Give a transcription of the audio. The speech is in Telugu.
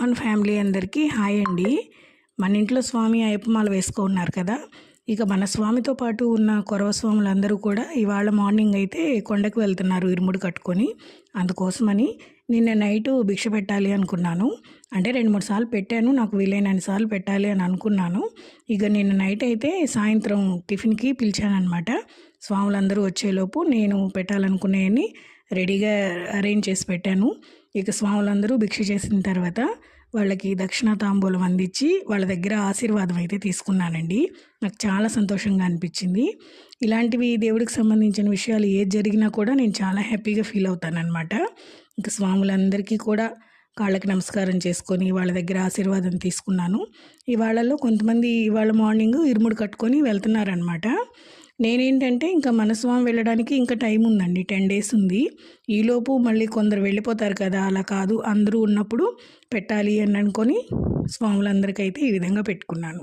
మన ఫ్యామిలీ అందరికీ హాయ్ అండి. మన ఇంట్లో స్వామి అయ్యప్పమాల వేసుకున్నారు కదా. ఇక మన స్వామితో పాటు ఉన్న కొరవ స్వాములందరూ కూడా ఇవాళ మార్నింగ్ అయితే కొండకు వెళ్తున్నారు ఇరుముడు కట్టుకొని. అందుకోసమని నిన్న నైటు భిక్ష పెట్టాలి అనుకున్నాను. అంటే రెండు మూడు సార్లు పెట్టాను నాకు వీలైనన్ని సార్లు పెట్టాలి అని అనుకున్నాను. ఇక నిన్న నైట్ అయితే సాయంత్రం టిఫిన్కి పిలిచానమాట స్వాములందరూ వచ్చేలోపు నేను పెట్టాలనుకునేవి రెడీగా అరేంజ్ చేసి పెట్టాను. ఇక స్వాములందరూ భిక్ష చేసిన తర్వాత వాళ్ళకి దక్షిణ తాంబూలం అందించి వాళ్ళ దగ్గర ఆశీర్వాదం అయితే తీసుకున్నానండి. నాకు చాలా సంతోషంగా అనిపించింది. ఇలాంటివి దేవుడికి సంబంధించిన విషయాలు ఏది జరిగినా కూడా నేను చాలా హ్యాపీగా ఫీల్ అవుతానన్నమాట. ఇంకా స్వాములందరికీ కూడా కాళ్ళకి నమస్కారం చేసుకొని వాళ్ళ దగ్గర ఆశీర్వాదం తీసుకున్నాను. ఇవాళలో కొంతమంది ఇవాళ మార్నింగ్ ఇరుముడు కట్టుకొని వెళ్తున్నారనమాట నేనేంటంటే ఇంకా మనస్వామి వెళ్ళడానికి ఇంకా టైం ఉందండి. టెన్ డేస్ ఉంది. ఈలోపు మళ్ళీ కొందరు వెళ్ళిపోతారు కదా. అలా కాదు. అందరూ ఉన్నప్పుడు పెట్టాలి అని అనుకొని స్వాములందరికైతే ఈ విధంగా పెట్టుకున్నాను.